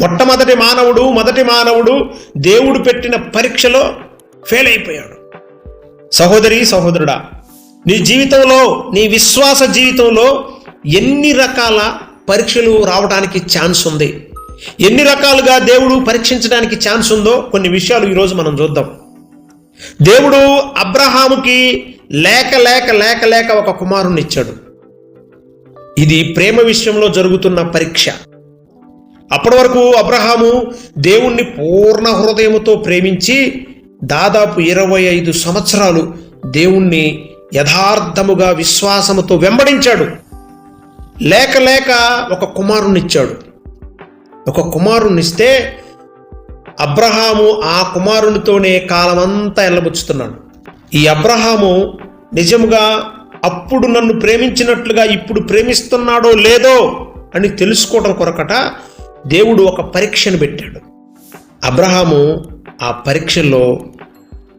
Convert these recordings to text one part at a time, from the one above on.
మొట్టమొదటి మానవుడు మొదటి మానవుడు దేవుడు పెట్టిన పరీక్షలో ఫెయిల్ అయిపోయాడు. సహోదరి సహోదరుడా నీ జీవితంలో నీ విశ్వాస జీవితంలో ఎన్ని రకాల పరీక్షలు రావడానికి ఛాన్స్ ఉంది? ఎన్ని రకాలుగా దేవుడు పరీక్షించడానికి ఛాన్స్ ఉందో కొన్ని విషయాలు ఈరోజు మనం చూద్దాం. దేవుడు అబ్రహాముకి లేక లేక లేక లేక ఒక కుమారుణ్ణి ఇచ్చాడు ఇది ప్రేమ విషయంలో జరుగుతున్న పరీక్ష. అప్పటి వరకు అబ్రహాము దేవుణ్ణి పూర్ణ హృదయముతో ప్రేమించి దాదాపు ఇరవై ఐదు సంవత్సరాలు దేవుణ్ణి యథార్థముగా విశ్వాసముతో వెంబడించాడు. లేక లేక ఒక కుమారుణ్ణిచ్చాడు. ఒక కుమారుణ్ణిస్తే అబ్రహాము ఆ కుమారునితోనే కాలమంతా ఎల్లబుచ్చుతున్నాడు. ఈ అబ్రహాము నిజముగా అప్పుడు నన్ను ప్రేమించినట్లుగా ఇప్పుడు ప్రేమిస్తున్నాడో లేదో అని తెలుసుకోవడం కొరకట దేవుడు ఒక పరీక్షను పెట్టాడు. అబ్రహాము ఆ పరీక్షల్లో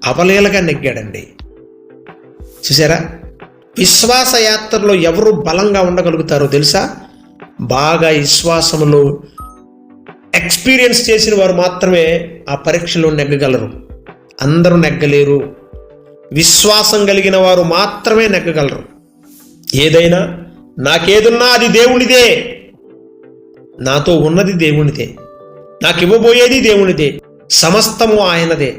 అవలేలగా నెగ్గాడండి. చూసారా? విశ్వాస యాత్రలో ఎవరు బలంగా ఉండగలుగుతారో తెలుసా? బాగా విశ్వాసములో ఎక్స్పీరియన్స్ చేసిన వారు మాత్రమే ఆ పరీక్షలో నెగ్గగలరు. అందరూ నెగ్గలేరు. విశ్వాసం కలిగిన వారు మాత్రమే నెగ్గగలరు. ఏదైనా నాకేదున్నా అది దేవుడిదే నాతో ఉన్నది దేవునిదే. నాకు ఇవ్వబోయేది దేవునిదే. సమస్తము ఆయనదే.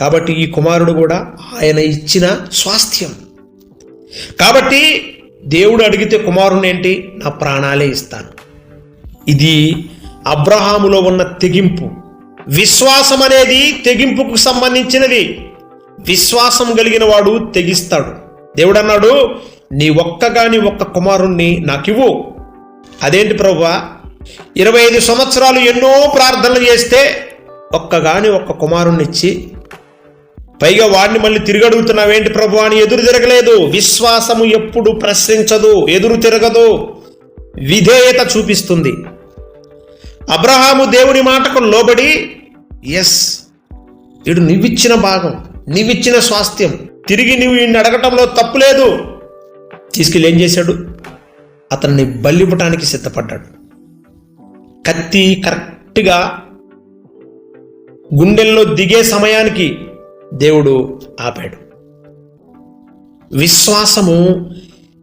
కాబట్టి ఈ కుమారుడు కూడా ఆయన ఇచ్చిన స్వాస్థ్యం. కాబట్టి దేవుడు అడిగితే కుమారుని ఏంటి నా ప్రాణాలే ఇస్తాను. ఇది అబ్రహాములో ఉన్న తెగింపు. విశ్వాసం అనేది తెగింపుకు సంబంధించినది. విశ్వాసం కలిగిన వాడు తెగిస్తాడు. దేవుడు అన్నాడు నీ ఒక్కగాని ఒక్క కుమారుణ్ణి నాకివ్వు. అదేంటి ప్రభువా ఇరవై ఐదు సంవత్సరాలు ఎన్నో ప్రార్థనలు చేస్తే ఒక్కగాని ఒక్క కుమారుణ్ణిచ్చి పైగా వాడిని మళ్ళీ తిరిగి అడుగుతున్నావేంటి ప్రభు అని ఎదురు తిరగలేదు. విశ్వాసము ఎప్పుడు ప్రశ్నించదు ఎదురు తిరగదు. విధేయత చూపిస్తుంది. అబ్రహాము దేవుని మాటకు లోబడి ఎస్ వీడు నువ్విచ్చిన భాగం నీవిచ్చిన స్వాస్థ్యం. తిరిగి నువ్వు ఈయన్ని అడగటంలో తప్పులేదు తీసుకెళ్ళి ఏం చేశాడు? అతన్ని బల్లిపటానికి సిద్ధపడ్డాడు. కత్తి కరెక్ట్గా గుండెల్లో దిగే సమయానికి దేవుడు ఆపాడు. విశ్వాసము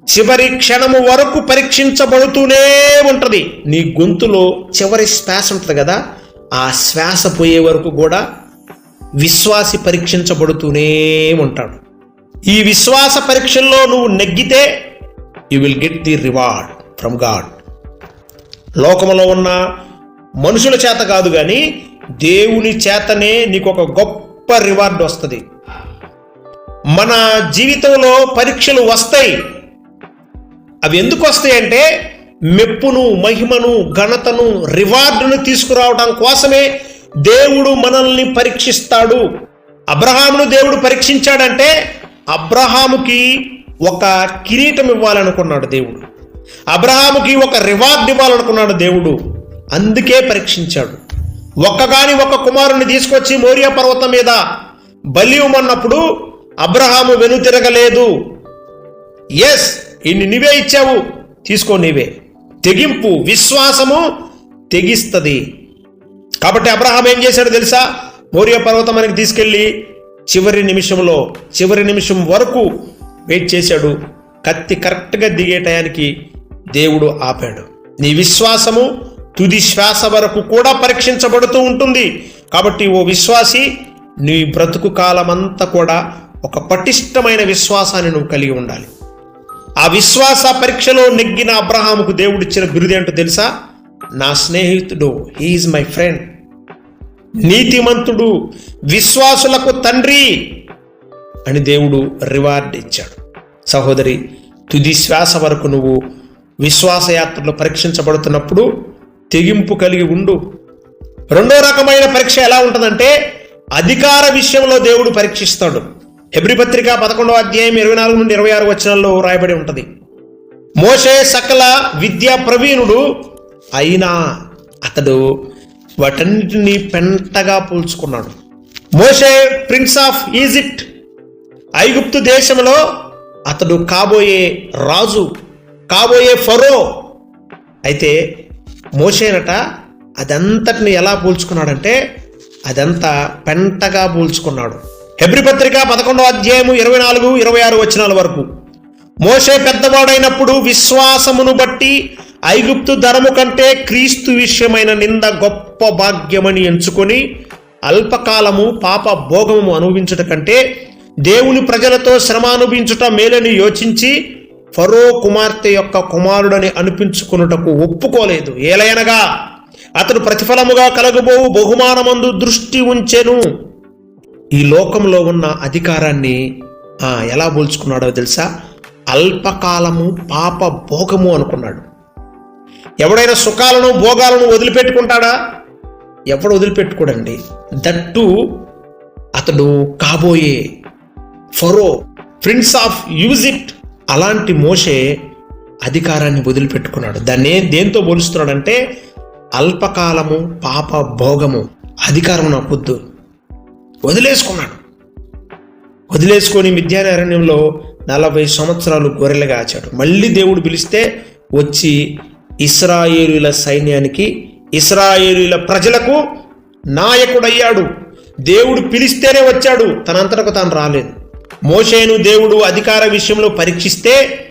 చివరి క్షణము వరకు పరీక్షించబడుతూనే ఉంటుంది. నీ గొంతులో చివరి శ్వాస ఉంటుంది కదా ఆ శ్వాస పోయే వరకు కూడా విశ్వాసి పరీక్షించబడుతూనే ఉంటాడు. ఈ విశ్వాస పరీక్షల్లో నువ్వు నెగ్గితే you will get the reward from God లోకములో ఉన్న మనుషుల చేత కాదు కానీ దేవుని చేతనే నీకు ఒక గొప్ప రివార్డ్ వస్తుంది. మన జీవితంలో పరీక్షలు వస్తాయి. అవి ఎందుకు వస్తాయంటే మెప్పును మహిమను ఘనతను రివార్డును తీసుకురావడం కోసమే దేవుడు మనల్ని పరీక్షిస్తాడు. అబ్రహామును దేవుడు పరీక్షించాడంటే అబ్రహాముకి ఒక కిరీటం ఇవ్వాలనుకున్నాడు దేవుడు. అబ్రహాముకి ఒక రివార్డ్ ఇవ్వాలనుకున్నాడు దేవుడు. అందుకే పరీక్షించాడు. ఒక్కగాని ఒక కుమారుని తీసుకొచ్చి మోరియా పర్వతం మీద బలి ఇవ్వమన్నప్పుడు అబ్రహాము వెనుతిరగలేదు ఎస్ ఇన్ని నీవే ఇచ్చావు. తీసుకో నీవే. తెగింపు విశ్వాసము తెగిస్తుంది. కాబట్టి అబ్రహాం ఏం చేశాడు తెలుసా? మోరియా పర్వతం మనకి తీసుకెళ్ళి చివరి నిమిషంలో చివరి నిమిషం వరకు వెయిట్ చేశాడు. కత్తి కరెక్ట్గా దిగే టయానికి దేవుడు ఆపాడు. నీ విశ్వాసము తుది శ్వాస వరకు కూడా పరీక్షించబడుతూ ఉంటుంది. కాబట్టి ఓ విశ్వాసి నీ బ్రతుకు కాలమంతా కూడా ఒక పటిష్టమైన విశ్వాసాన్ని నువ్వు కలిగి ఉండాలి. ఆ విశ్వాస పరీక్షలో నెగ్గిన అబ్రహాముకు దేవుడిచ్చిన బిరుదేంటో తెలుసా? నా స్నేహితుడు హీఈస్ మై ఫ్రెండ్ నీతిమంతుడు విశ్వాసులకు తండ్రి అని దేవుడు రివార్డ్ ఇచ్చాడు. సహోదరి తుది శ్వాస వరకు నువ్వు విశ్వాసయాత్రలు పరీక్షించబడుతున్నప్పుడు తెగింపు కలిగి ఉండు. రెండో రకమైన పరీక్ష ఎలా ఉంటుందంటే అధికార విషయంలో దేవుడు పరీక్షిస్తాడు. హెబ్రి పత్రిక పదకొండవ అధ్యాయం ఇరవై నాలుగు నుండి ఇరవై ఆరు వచనాల్లో రాయబడి ఉంటుంది. మోషే సకల విద్యా ప్రవీణుడు అయినా అతడు వాటన్నిటిని పెంటగా పోల్చుకున్నాడు. మోషే ప్రిన్స్ ఆఫ్ ఈజిప్ట్ ఐగుప్తు దేశంలో అతడు కాబోయే రాజు కాబోయే ఫరో. అయితే మోషేనట అదంతటిని ఎలా పోల్చుకున్నాడంటే అదంతా పెంటగా పోల్చుకున్నాడు. హెబ్రి పత్రిక పదకొండవ అధ్యాయము ఇరవై నాలుగు ఇరవై ఆరు వచనాల వరకు. మోషే పెద్దవాడైనప్పుడు విశ్వాసమును బట్టి ఐగుప్తు ధరము కంటే క్రీస్తు విషయమైన నింద గొప్ప భాగ్యమని ఎంచుకొని అల్పకాలము పాప భోగము అనుభవించుట కంటే దేవుని ప్రజలతో శ్రమ అనుభవించుట మేలని యోచించి ఫరో కుమార్తె యొక్క కుమారుడని అనిపించుకున్నటకు ఒప్పుకోలేదు. ఏలయనగా అతడు ప్రతిఫలముగా కలగబోవు బహుమానమందు దృష్టి ఉంచెను. ఈ లోకంలో ఉన్న అధికారాన్ని ఎలా పోల్చుకున్నాడో తెలుసా? అల్పకాలము పాప భోగము అనుకున్నాడు. ఎవడైనా సుఖాలను భోగాలను వదిలిపెట్టుకుంటాడా? ఎవడు వదిలిపెట్టుకోడండి. దట్టు అతడు కాబోయే ఫరో ప్రిన్స్ ఆఫ్ యూజిట్ అలాంటి మోషే అధికారాన్ని వదిలిపెట్టుకున్నాడు. దాన్ని దేంతో పోలుస్తున్నాడంటే అల్పకాలము పాప భోగము అధికారం నాకొద్దు వదిలేసుకున్నాడు. వదిలేసుకొని మిథ్యానారణ్యంలో నలభై సంవత్సరాలు గొర్రెలుగా ఆచాడు. మళ్ళీ దేవుడు పిలిస్తే వచ్చి ఇస్రాయేలుల సైన్యానికి ఇస్రాయేలుల ప్రజలకు నాయకుడయ్యాడు. దేవుడు పిలిస్తేనే వచ్చాడు. తనంతటకు తాను రాలేదు. మోషేను దేవుడు అధికార విషయంలో పరీక్షిస్తే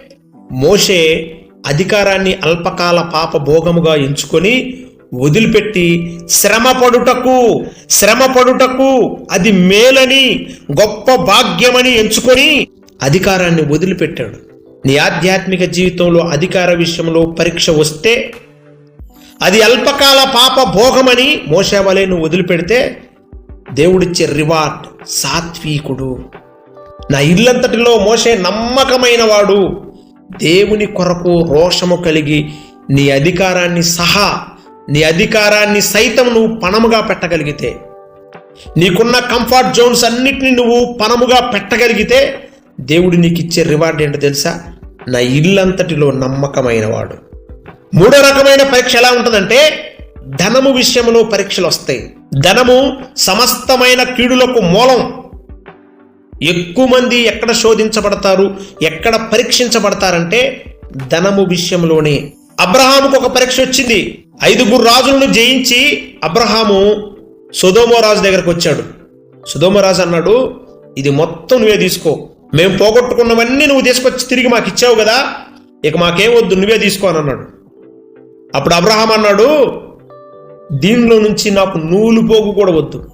మోషే అధికారాన్ని అల్పకాల పాప భోగముగా ఎంచుకొని వదిలిపెట్టి శ్రమపడుటకు శ్రమపడుటకు అది మేలని గొప్ప భాగ్యమని ఎంచుకొని అధికారాన్ని వదిలిపెట్టాడు. నీ ఆధ్యాత్మిక జీవితంలో అధికార విషయంలో పరీక్ష వస్తే అది అల్పకాల పాప భోగమని మోసేవలే నువ్వు వదిలిపెడితే దేవుడిచ్చే రివార్డ్ సాత్వికుడు. నా ఇల్లంతటిలో మోసే నమ్మకమైన వాడు దేవుని కొరకు రోషము కలిగి నీ అధికారాన్ని సహా నీ అధికారాన్ని సైతం నువ్వు పణముగా పెట్టగలిగితే నీకున్న కంఫర్ట్ జోన్స్ అన్నిటిని నువ్వు పణముగా పెట్టగలిగితే దేవుడు నీకు ఇచ్చే రివార్డ్ ఏంటో తెలుసా? నా ఇల్లంతటిలో నమ్మకమైన వాడు మూడో రకమైన పరీక్ష ఎలా ఉంటుందంటే ధనము విషయంలో పరీక్షలు వస్తాయి. ధనము సమస్తమైన కీడులకు మూలం. ఎక్కువ మంది ఎక్కడ శోధించబడతారు ఎక్కడ పరీక్షించబడతారంటే ధనము విషయంలోనే. అబ్రహాముకు ఒక పరీక్ష వచ్చింది. ఐదుగురు రాజులను జయించి అబ్రహాము సుధోమో రాజు దగ్గరకు వచ్చాడు. సుధోమో రాజు అన్నాడు ఇది మొత్తం నువ్వే తీసుకో. మేము పోగొట్టుకున్నవన్నీ నువ్వు తీసుకొచ్చి తిరిగి మాకు ఇచ్చావు కదా ఇక మాకేం వద్దు నువ్వే తీసుకో అని అన్నాడు. అప్పుడు అబ్రహాం అన్నాడు దీనిలో నుంచి నాకు నూలు పోగు కూడా వద్దు.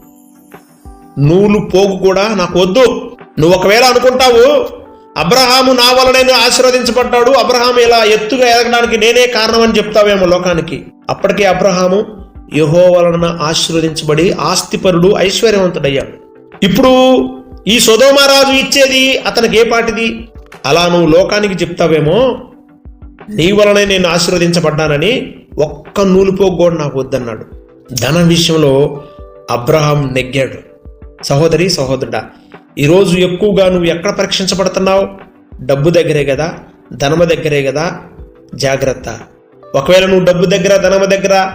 నూలు పోగు కూడా నాకు వద్దు. నువ్వు ఒకవేళ అనుకుంటావు అబ్రహాము నా వలన ఆశీర్వదించబడ్డాడు అబ్రహాము ఇలా ఎత్తుగా ఎదగడానికి నేనే కారణం అని చెప్తావేమో లోకానికి. అప్పటికే అబ్రహాము యహో వలన ఆశీర్వదించబడి ఆస్తిపరుడు ఐశ్వర్యవంతుడయ్యాడు. ఇప్పుడు ఈ సుధోమరాజు ఇచ్చేది అతనికి ఏ పాటిది? అలా నువ్వు లోకానికి చెప్తావేమో నీ వలనే నేను ఆశీర్వదించబడ్డానని ఒక్క నూలుపోగు నాకు వద్దన్నాడు. ధన విషయంలో అబ్రహాం నెగ్గాడు. సహోదరి సహోదరుడా ఈరోజు ఎక్కువగా నువ్వు ఎక్కడ పరీక్షించబడుతున్నావు? డబ్బు దగ్గరే కదా ధనమ దగ్గరే కదా జాగ్రత్త. ఒకవేళ నువ్వు డబ్బు దగ్గర ధనమ దగ్గర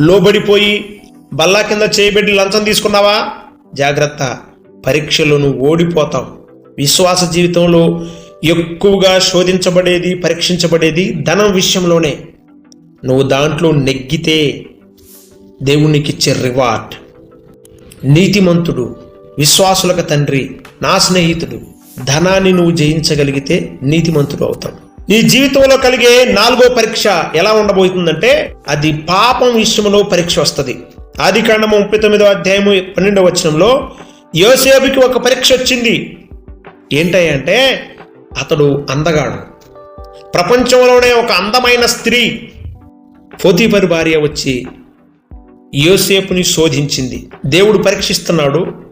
లోబడిపోయి బల్లా కింద చేయబెట్టి లంచం తీసుకున్నావా? జాగ్రత్త. పరీక్షలో నువ్వు ఓడిపోతావు. విశ్వాస జీవితంలో ఎక్కువగా శోధించబడేది పరీక్షించబడేది ధనం విషయంలోనే. నువ్వు దాంట్లో నెగ్గితే దేవునికి ఇచ్చే రివార్డ్. నీతిమంతుడు. విశ్వాసులకు తండ్రి నా స్నేహితుడు ధనాన్ని నువ్వు జయించగలిగితే నీతిమంతుడు అవుతావు. నీ జీవితంలో కలిగే నాలుగో పరీక్ష ఎలా ఉండబోతుందంటే అది పాపం విషయంలో పరీక్ష వస్తుంది. ఆది కాండము ముప్పై తొమ్మిదో అధ్యాయము పన్నెండవ వచనంలో యోసేపుకి ఒక పరీక్ష వచ్చింది. ఏంటంటే అతడు అందగాడు. ప్రపంచంలోనే ఒక అందమైన స్త్రీ. పోతీపరి భార్య వచ్చి యోసేపుని శోధించింది. దేవుడు పరీక్షిస్తున్నాడు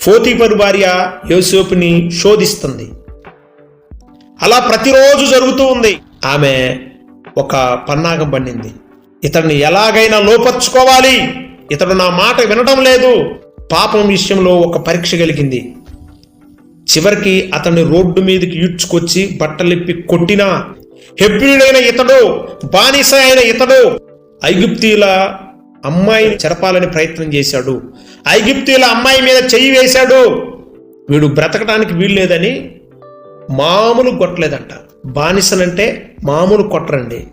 ఫోతీపరు భార్య యోసేపుని శోధిస్తుంది. అలా ప్రతిరోజు జరుగుతూ ఉంది. ఆమె ఒక పన్నాగం పండింది. ఇతడిని ఎలాగైనా లోపర్చుకోవాలి. ఇతడు నా మాట వినడం లేదు. పాపం విషయంలో ఒక పరీక్ష కలిగింది. చివరికి అతన్ని రోడ్డు మీదకి ఈడ్చుకొచ్చి బట్టలిప్పి కొట్టినా హెబ్రిడైన ఇతడు బానిస అయిన ఇతడు ఐగుప్తీల అమ్మాయిని చెరపాలని ప్రయత్నం చేశాడు. ఐగుప్తీల అమ్మాయి మీద చెయ్యి వేశాడు. వీడు బ్రతకడానికి వీల్లేదని మామూలు కొట్టలేదంట. బానిసనంటే మామూలు కొట్టరండి.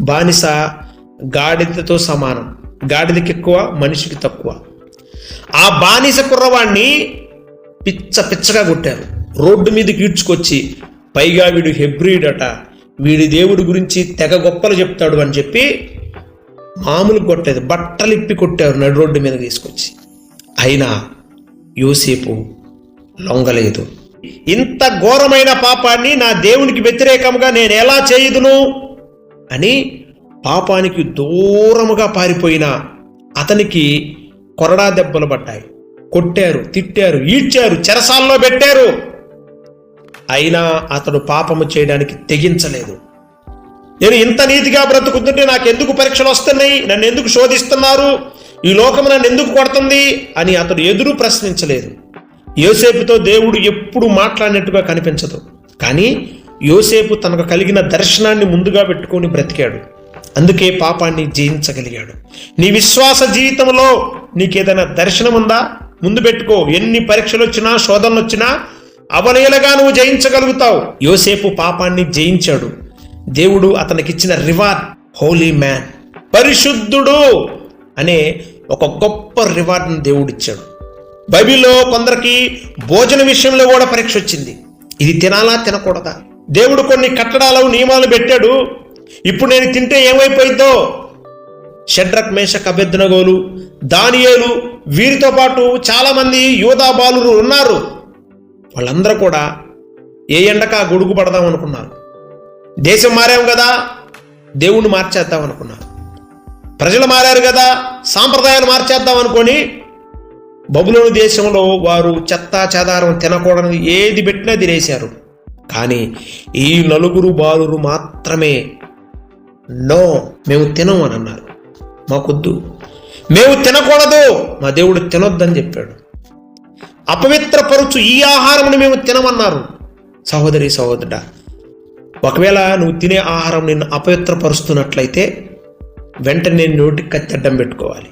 బానిస గాడిదతో సమానం. గాడిదకి ఎక్కువ మనిషికి తక్కువ. ఆ బానిస కుర్రవాణ్ణి పిచ్చ పిచ్చగా కొట్టారు. రోడ్డు మీదకి ఈడ్చుకొచ్చి పైగా వీడు హెబ్రిడట వీడి దేవుడి గురించి తెగ గొప్పలు చెప్తాడు అని చెప్పి మామూలు కొట్టలేదు బట్టలు ఇప్పి కొట్టారు నడు రోడ్డు మీద తీసుకొచ్చి. అయినా యూసేపు లొంగలేదు. ఇంత ఘోరమైన పాపాన్ని నా దేవునికి వ్యతిరేకంగా నేను ఎలా చేయుదును? అని పాపానికి దూరముగా పారిపోయిన అతనికి కొరడా దెబ్బలు పడ్డాయి కొట్టారు తిట్టారు ఈడ్చారు చెరసాల్లో పెట్టారు. అయినా అతడు పాపము చేయడానికి తెగించలేదు. నేను ఇంత నీతిగా బ్రతుకుతుంటే నాకెందుకు పరీక్షలు వస్తున్నాయి? నన్ను ఎందుకు శోధిస్తున్నారు? ఈ లోకం నన్ను ఎందుకు కొడుతుంది? అని అతడు ఎదురు ప్రశ్నించలేదు. యోసేపుతో దేవుడు ఎప్పుడు మాట్లాడినట్టుగా కనిపించదు. కానీ యోసేపు తనకు కలిగిన దర్శనాన్ని ముందుగా పెట్టుకొని బ్రతికాడు. అందుకే పాపాన్ని జయించగలిగాడు. నీ విశ్వాస జీవితంలో నీకేదైనా దర్శనం ఉందా? ముందు పెట్టుకో. ఎన్ని పరీక్షలు వచ్చినా శోధనలు వచ్చినా అవలీలగా నువ్వు జయించగలుగుతావు. యోసేపు పాపాన్ని జయించాడు. దేవుడు అతనికిచ్చిన రివార్డ్ హోలీ మ్యాన్. పరిశుద్ధుడు అనే ఒక గొప్ప రివార్డ్ని దేవుడిచ్చాడు. బైబిల్లో కొందరికి భోజన విషయంలో కూడా పరీక్ష వచ్చింది. ఇది తినాలా తినకూడదా? దేవుడు కొన్ని కట్టడాలు నియమాలు పెట్టాడు. ఇప్పుడు నేను తింటే ఏమైపోయిందో షడ్రక్ మేషక్ అభ్యర్థనగోలు దానియేలు వీరితో పాటు చాలామంది యోధా బాలురు ఉన్నారు. వాళ్ళందరూ కూడా ఏ ఎండక గొడుగు పడదాం అనుకున్నారు. దేశం మారాం కదా దేవుణ్ణి మార్చేద్దాం అనుకున్నారు ప్రజలు మారారు కదా సాంప్రదాయాలు మార్చేద్దాం అనుకొని బబులోని దేశంలో వారు చెత్తా చెదారం తినకూడని ఏది పెట్టినా తినేశారు. కానీ ఈ నలుగురు బాలురు మాత్రమే నో మేము తినం అని అన్నారు. మాకొద్దు మేము తినకూడదు మా దేవుడు తినొద్దని చెప్పాడు. అపవిత్రపరుచు ఈ ఆహారమును మేము తినమన్నారు. సహోదరి సహోదరుడా ఒకవేళ నువ్వు తినే ఆహారం నిన్ను అపవిత్రపరుస్తున్నట్లయితే వెంటనే నోటికి కత్తి అడ్డం పెట్టుకోవాలి.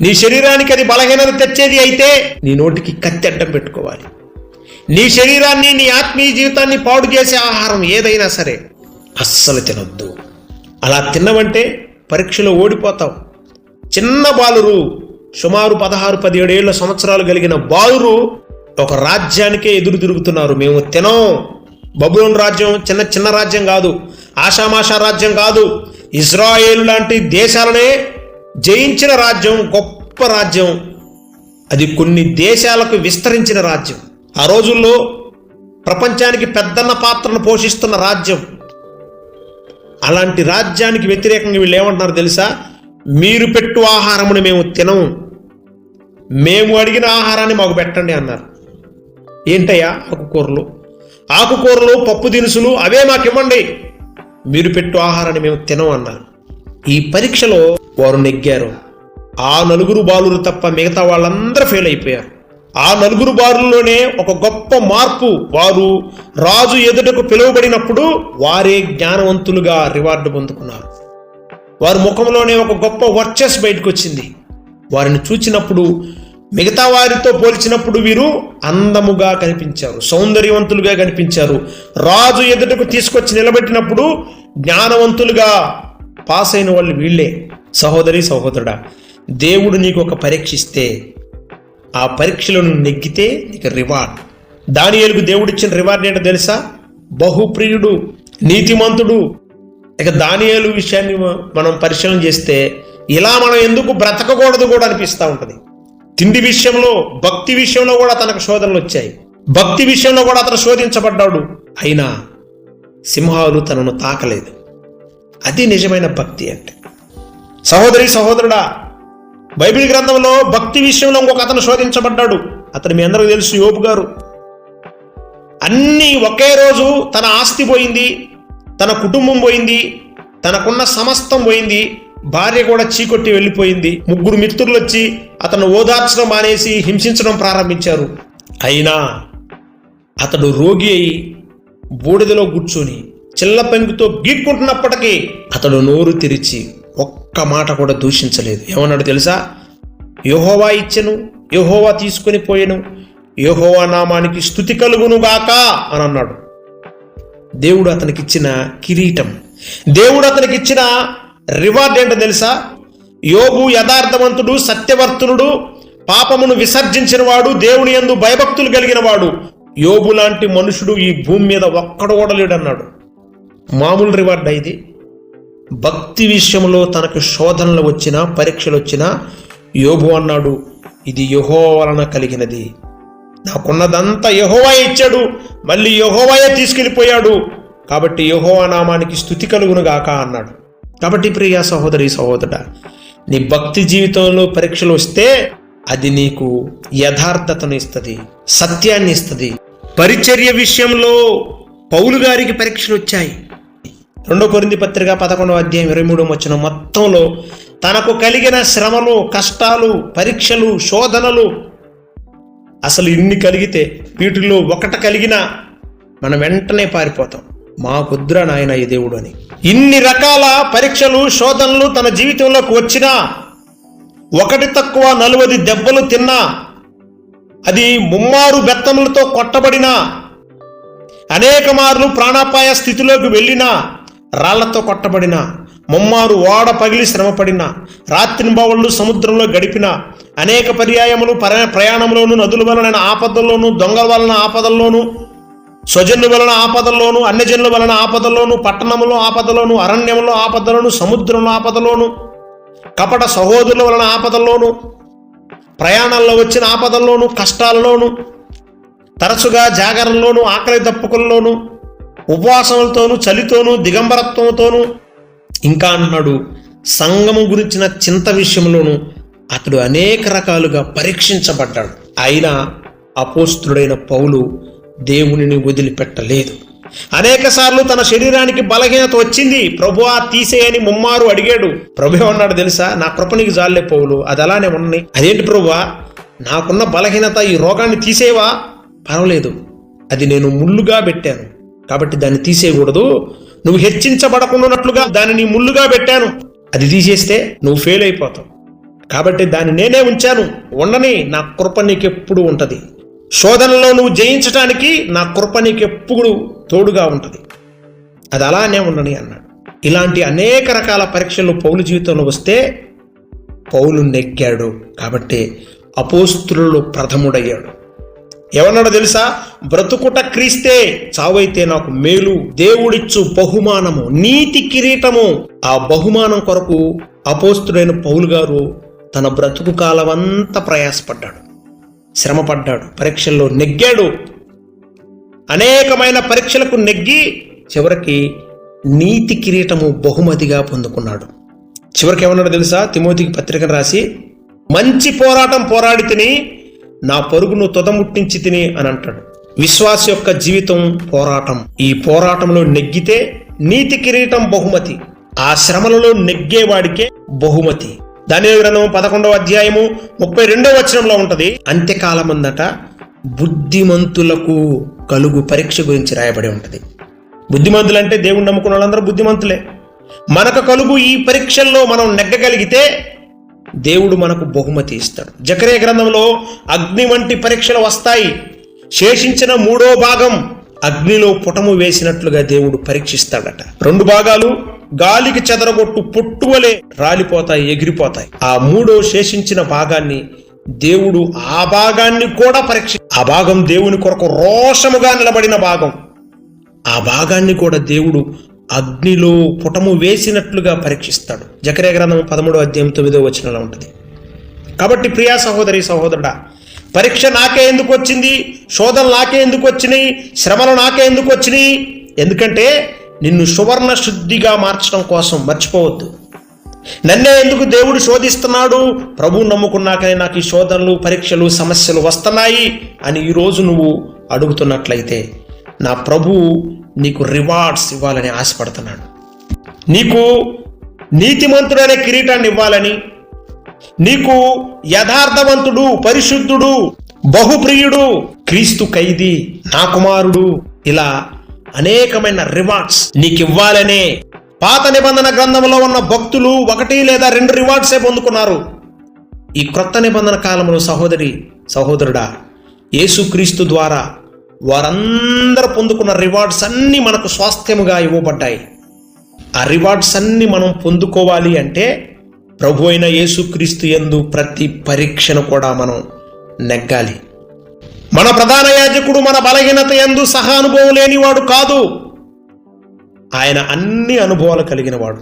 నీ శరీరానికి అది బలహీనత తెచ్చేది అయితే నీ నోటికి కత్తి అడ్డం పెట్టుకోవాలి. నీ శరీరాన్ని నీ ఆత్మీయ జీవితాన్ని పాడు చేసే ఆహారం ఏదైనా సరే అస్సలు తినొద్దు. అలా తిన్నవంటే పరీక్షలో ఓడిపోతావు. చిన్న బాలురు సుమారు పదహారు పదిహేడు ఏళ్ళ సంవత్సరాలు కలిగిన బాలురు ఒక రాజ్యానికే ఎదురు తిరుగుతున్నారు. మేము తినం బబులోన్ రాజ్యం చిన్న చిన్న రాజ్యం కాదు ఆషామాషా రాజ్యం కాదు. ఇజ్రాయేల్ లాంటి దేశాలనే జయించిన రాజ్యం గొప్ప రాజ్యం. అది కొన్ని దేశాలకు విస్తరించిన రాజ్యం. ఆ రోజుల్లో ప్రపంచానికి పెద్దన్న పాత్రను పోషిస్తున్న రాజ్యం. అలాంటి రాజ్యానికి వ్యతిరేకంగా వీళ్ళు ఏమంటున్నారు తెలుసా? మీరు పెట్టు ఆహారమును మేము తినము. మేము అడిగిన ఆహారాన్ని మాకు పెట్టండి అన్నారు. ఏంటయ్యా? ఆకుకూరలు ఆకుకూరలు పప్పు దినుసులు అవే మాకు ఇవ్వండి మీరు పెట్టు ఆహారాన్ని మేము తినం అన్నారు. ఈ పరీక్షలో వారు నెగ్గారు. ఆ నలుగురు బాలురు తప్ప మిగతా వాళ్ళందరూ ఫెయిల్ అయిపోయారు. ఆ నలుగురు బారుల్లోనే ఒక గొప్ప మార్పు వారు రాజు ఎదుటకు పిలువబడినప్పుడు వారే జ్ఞానవంతులుగా రివార్డు పొందుకున్నారు. వారి ముఖంలోనే ఒక గొప్ప వర్చస్ బయటకు వచ్చింది వారిని చూచినప్పుడు మిగతా వారితో పోల్చినప్పుడు వీరు అందముగా కనిపించారు సౌందర్యవంతులుగా కనిపించారు. రాజు ఎదుటకు తీసుకొచ్చి నిలబెట్టినప్పుడు జ్ఞానవంతులుగా పాస్ అయిన వాళ్ళు వీళ్ళే. సహోదరి సహోదరుడా దేవుడు నీకు ఒక పరీక్షిస్తే ఆ పరీక్షలను నెగ్గితే నీకు రివార్డ్ దానియేలుకు దేవుడిచ్చిన రివార్డ్ ఏంటో తెలుసా? బహుప్రియుడు నీతిమంతుడు. ఇక దానియేలు విషయాన్ని మనం పరిశీలన చేస్తే ఇలా మనం ఎందుకు బ్రతకకూడదు కూడా అనిపిస్తూ ఉంటుంది. తిండి విషయంలో భక్తి విషయంలో కూడా తనకు శోధనలు వచ్చాయి. భక్తి విషయంలో కూడా అతను శోధించబడ్డాడు. అయినా సింహాలు తనను తాకలేదు. అది నిజమైన భక్తి అంటే. సహోదరి సహోదరుడా బైబిల్ గ్రంథంలో భక్తి విషయంలో ఇంకొక అతను శోధించబడ్డాడు. అతను మీ అందరికీ తెలుసు యోపు గారు. అన్నీ ఒకే రోజు తన ఆస్తి పోయింది తన కుటుంబం పోయింది తనకున్న సమస్తం పోయింది. భార్య కూడా చీకొట్టి వెళ్ళిపోయింది. ముగ్గురు మిత్రులు వచ్చి అతను ఓదార్చడం మానేసి హింసించడం ప్రారంభించారు. అయినా అతడు రోగి అయి బూడిదలో కూర్చొని చిల్ల పెంకుతో గీక్కుంటున్నప్పటికీ అతడు నోరు తెరిచి ఒక్క మాట కూడా దూషించలేదు. ఏమన్నాడు తెలుసా? యహోవా ఇచ్చెను యహోవా తీసుకొని పోయెను యహోవా నామానికి స్థుతి కలుగునుగాక అని అన్నాడు. దేవుడు అతనికిచ్చిన కిరీటం దేవుడు అతనికిచ్చిన రివార్డ్ ఏంటో తెలుసా? యోగు యథార్థవంతుడు సత్యవర్తనుడు పాపమును విసర్జించిన వాడు దేవుని యందు భయభక్తులు కలిగిన వాడు. యోగు లాంటి మనుషుడు ఈ భూమి మీద ఒక్కడు కూడా లేడన్నాడు. మామూలు రివార్డ్ ఇది? భక్తి విషయంలో తనకు శోధనలు వచ్చినా పరీక్షలు వచ్చినా యోబు అన్నాడు ఇది యహో వలన కలిగినది. నాకున్నదంతా యహోవా ఇచ్చాడు. మళ్ళీ యహోవాయే తీసుకెళ్ళిపోయాడు. కాబట్టి యహోవా నామానికి స్థుతి కలుగునుగాక అన్నాడు. కాబట్టి ప్రియ సహోదరి సహోదరుడా నీ భక్తి జీవితంలో పరీక్షలు వస్తే అది నీకు యథార్థతను ఇస్తుంది సత్యాన్ని ఇస్తుంది. పరిచర్య విషయంలో పౌలు గారికి పరీక్షలు వచ్చాయి. రెండో కొరింది పత్రిక పదకొండవ అధ్యాయం ఇరవై మూడవ వచ్చిన మొత్తంలో తనకు కలిగిన శ్రమలు కష్టాలు పరీక్షలు శోధనలు అసలు ఇన్ని కలిగితే వీటిలో ఒకట కలిగినా మనం వెంటనే పారిపోతాం. మా కుద్ర నాయన ఈ దేవుడు అని. ఇన్ని రకాల పరీక్షలు శోధనలు తన జీవితంలోకి వచ్చినా ఒకటి తక్కువ నలువది దెబ్బలు తిన్నా అది ముమ్మారు బెత్తములతో కొట్టబడినా అనేక మార్లు ప్రాణాపాయ స్థితిలోకి వెళ్ళినా రాళ్ళతో కొట్టబడిన ముమ్మారు ఓడ పగిలి శ్రమపడిన రాత్రింబవళ్ళు సముద్రంలో గడిపిన అనేక పర్యాయములు పర ప్రయాణంలోను నదుల వలన ఆపదల్లోనూ దొంగల వలన ఆపదల్లోనూ స్వజనుల వలన ఆపదల్లోను అన్యజనుల వలన ఆపదల్లోను పట్టణంలో ఆపదలోను అరణ్యంలో ఆపదలోను సముద్రంలో ఆపదలోను కపట సహోదరుల వలన ఆపదల్లోను ప్రయాణాల్లో వచ్చిన ఆపదల్లోను కష్టాలలోను తరచుగా జాగరణలోను ఆకలి దప్పుకుల్లోను ఉపవాసములతోనూ చలితోనూ దిగంబరత్వంతోనూ ఇంకా అన్నాడు సంగము గురించిన చింత విషయంలోనూ అతడు అనేక రకాలుగా పరీక్షించబడ్డాడు. అయినా అపోస్తుడైన పౌలు దేవునిని వదిలిపెట్టలేదు. అనేకసార్లు తన శరీరానికి బలహీనత వచ్చింది. ప్రభువా తీసేయని ముమ్మారు అడిగాడు. ప్రభు ఏమన్నాడు తెలుసా? నా కృపనికి జాలే పోవులు అది అలానే ఉన్నాయి అదేంటి ప్రభువా నాకున్న బలహీనత ఈ రోగాన్ని తీసేవా? పర్వాలేదు. అది నేను ముళ్ళుగా పెట్టాను. కాబట్టి దాన్ని తీసేయకూడదు. నువ్వు హెచ్చించబడకుండానట్లుగా దానిని ముళ్ళుగా పెట్టాను. అది తీసేస్తే నువ్వు ఫెయిల్ అయిపోతావు. కాబట్టి దాన్ని నేనే ఉంచాను. ఉండని నా కృప నీకెప్పుడు ఉంటుంది. శోధనలో నువ్వు జయించటానికి నా కృప నీకెప్పుడు తోడుగా ఉంటుంది. అది అలానే ఉండని అన్నాడు. ఇలాంటి అనేక రకాల పరీక్షలు పౌలు జీవితంలో వస్తే పౌలు నెగ్గాడు కాబట్టి అపోస్తులలో ప్రథముడయ్యాడు. ఏమన్నాడో తెలుసా? బ్రతుకుట క్రీస్తే చావైతే నాకు మేలు దేవుడిచ్చు బహుమానము నీతి కిరీటము. ఆ బహుమానం కొరకు అపోస్తుడైన పౌలు గారు తన బ్రతుకు కాలమంతా ప్రయాసపడ్డాడు. శ్రమపడ్డాడు పరీక్షల్లో నెగ్గాడు. అనేకమైన పరీక్షలకు నెగ్గి చివరికి నీతి కిరీటము బహుమతిగా పొందుకున్నాడు. చివరికి ఏమన్నాడు తెలుసా? తిమోతికి పత్రికను రాసి మంచి పోరాటం పోరాడి తిని నా పరుగును తొదముట్టించి తిని అని అంటాడు. విశ్వాస యొక్క జీవితం పోరాటం. ఈ పోరాటంలో నెగ్గితే నీతి కిరీటం బహుమతి. ఆ శ్రమలలో నెగ్గేవాడికే బహుమతి. ధనే గ్రంథం పదకొండవ అధ్యాయము ముప్పై రెండవ వచనంలో ఉంటుంది. అంత్యకాలమందట బుద్ధిమంతులకు కలుగు పరీక్ష గురించి రాయబడి ఉంటుంది. బుద్ధిమంతులు అంటే దేవుణ్ణి నమ్ముకున్న వాళ్ళందరూ బుద్ధిమంతులే. మనకు కలుగు ఈ పరీక్షల్లో మనం నెగ్గగలిగితే దేవుడు మనకు బహుమతి ఇస్తాడు. జకరే గ్రంథంలో అగ్ని వంటి పరీక్షలు వస్తాయి. శేషించిన మూడో భాగం అగ్నిలో పుటము వేసినట్లుగా దేవుడు పరీక్షిస్తాడట. రెండు భాగాలు గాలికి చెదరగొట్టు పొట్టువలే రాలిపోతాయి ఎగిరిపోతాయి. ఆ మూడో శేషించిన భాగాన్ని దేవుడు ఆ భాగాన్ని కూడా పరీక్ష ఆ భాగం దేవుని కొరకు రోషముగా నిలబడిన భాగం. ఆ భాగాన్ని కూడా దేవుడు అగ్నిలో పుటము వేసినట్లుగా పరీక్షిస్తాడు. జకరే గ్రంథం పదమూడో అధ్యాయం తొమ్మిదో వచనంలో ఉంటుంది. కాబట్టి ప్రియా సహోదరి సహోదరుడా పరీక్ష నాకే ఎందుకు వచ్చింది? శోధనలు నాకే ఎందుకు వచ్చినాయి? శ్రమలు నాకే ఎందుకు వచ్చినాయి? ఎందుకంటే నిన్ను సువర్ణ శుద్ధిగా మార్చడం కోసం మర్చిపోవద్దు. నన్నే ఎందుకు దేవుడు శోధిస్తున్నాడు? ప్రభు నమ్ముకున్నాకనే నాకు ఈ శోధనలు పరీక్షలు సమస్యలు వస్తున్నాయి అని ఈరోజు నువ్వు అడుగుతున్నట్లయితే నా ప్రభు నీకు రివార్డ్స్ ఇవ్వాలని ఆశపడుతున్నాడు. నీకు నీతిమంతుడైన కిరీటాన్ని ఇవ్వాలని నీకు యథార్థవంతుడు పరిశుద్ధుడు బహుప్రియుడు క్రీస్తు ఖైదీ నా కుమారుడు ఇలా అనేకమైన రివార్డ్స్ నీకు ఇవ్వాలనే పాత నిబంధన గ్రంథంలో ఉన్న భక్తులు ఒకటి లేదా రెండు రివార్డ్సే పొందుకున్నారు? ఈ క్రొత్త నిబంధన కాలంలో సహోదరి సహోదరుడా యేసుక్రీస్తు ద్వారా వారందరూ పొందుకున్న రివార్డ్స్ అన్నీ మనకు స్వాస్థ్యముగా ఇవ్వబడ్డాయి. ఆ రివార్డ్స్ అన్నీ మనం పొందుకోవాలి అంటే ప్రభు అయిన యేసుక్రీస్తు ఎందు ప్రతి పరీక్షను కూడా మనం నెగ్గాలి. మన ప్రధాన యాజకుడు మన బలహీనత ఎందు సహానుభవం లేనివాడు కాదు. ఆయన అన్ని అనుభవాలు కలిగిన వాడు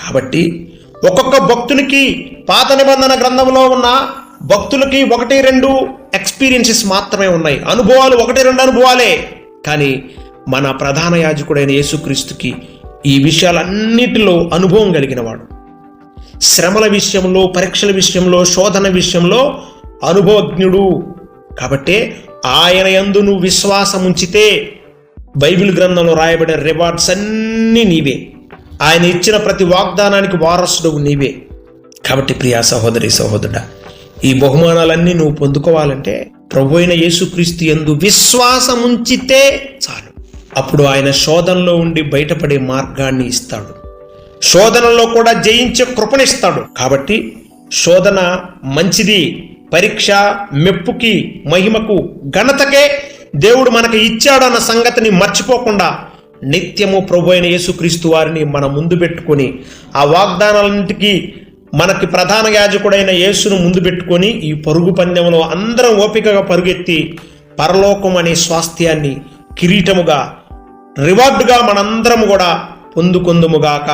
కాబట్టి ఒక్కొక్క భక్తునికి పాత నిబంధన గ్రంథంలో ఉన్న భక్తులకి ఒకటి రెండు ఎక్స్పీరియన్సెస్ మాత్రమే ఉన్నాయి. అనుభవాలు ఒకటి రెండు అనుభవాలే. కానీ మన ప్రధాన యాజకుడైన యేసుక్రీస్తుకి ఈ విషయాలన్నిటిలో అనుభవం కలిగిన వాడు శ్రమల విషయంలో పరీక్షల విషయంలో శోధన విషయంలో అనుభవజ్ఞుడు. కాబట్టే ఆయన యందు నువ్వు విశ్వాసం ఉంచితే బైబిల్ గ్రంథంలో రాయబడిన రివార్డ్స్ అన్నీ నీవే. ఆయన ఇచ్చిన ప్రతి వాగ్దానానికి వారసుడు నీవే. కాబట్టి ప్రియా సహోదరి సహోదరుడ ఈ బహుమానాలన్నీ నువ్వు పొందుకోవాలంటే ప్రభు అయిన యేసుక్రీస్తు యందు విశ్వాసం ఉంచితే చాలు. అప్పుడు ఆయన శోధనలో ఉండి బయటపడే మార్గాన్ని ఇస్తాడు. శోధనలో కూడా జయించే కృపణిస్తాడు కాబట్టి శోధన మంచిది. పరీక్ష మెప్పుకి మహిమకు ఘనతకే దేవుడు మనకు ఇచ్చాడన్న సంగతిని మర్చిపోకుండా నిత్యము ప్రభు అయిన యేసుక్రీస్తు వారిని మన ముందు పెట్టుకొని ఆ వాగ్దానాలన్నింటికీ మనకి ప్రధాన యాజకుడైన యేసును ముందు పెట్టుకొని ఈ పరుగు పందెంలో అందరం ఓపికగా పరుగెత్తి పరలోకం అనే స్వాస్థ్యాన్ని కిరీటముగా రివార్డుగా మనందరం కూడా పొందుకొందుముగాక